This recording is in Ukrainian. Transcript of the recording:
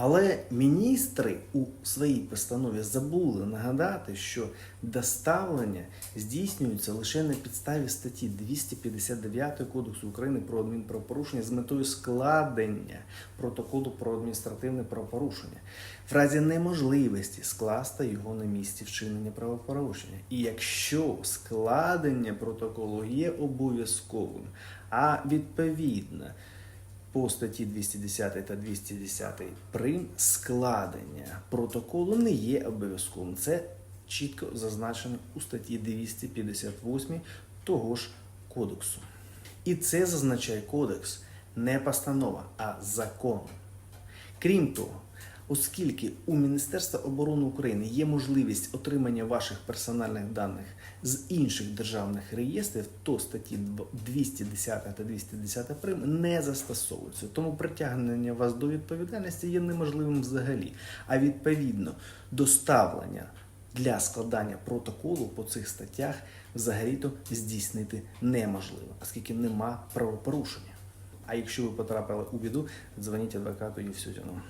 Але міністри у своїй постанові забули нагадати, що доставлення здійснюється лише на підставі статті 259 Кодексу України про адмінправопорушення з метою складення протоколу про адміністративне правопорушення в разі неможливості скласти його на місці вчинення правопорушення. І якщо складення протоколу є обов'язковим, а відповідно по статті 210 та 210 прим складення протоколу не є обов'язковим. Це чітко зазначено у статті 258 того ж кодексу. І це зазначає кодекс не постанова, а закон. Крім того, оскільки у Міністерства оборони України є можливість отримання ваших персональних даних з інших державних реєстрів, то статті 210 та 210 прим не застосовуються. Тому притягнення вас до відповідальності є неможливим взагалі. А відповідно, доставлення для складання протоколу по цих статтях взагалі-то здійснити неможливо, оскільки нема правопорушення. А якщо ви потрапили у біду, дзвоніть адвокату Євсютіну.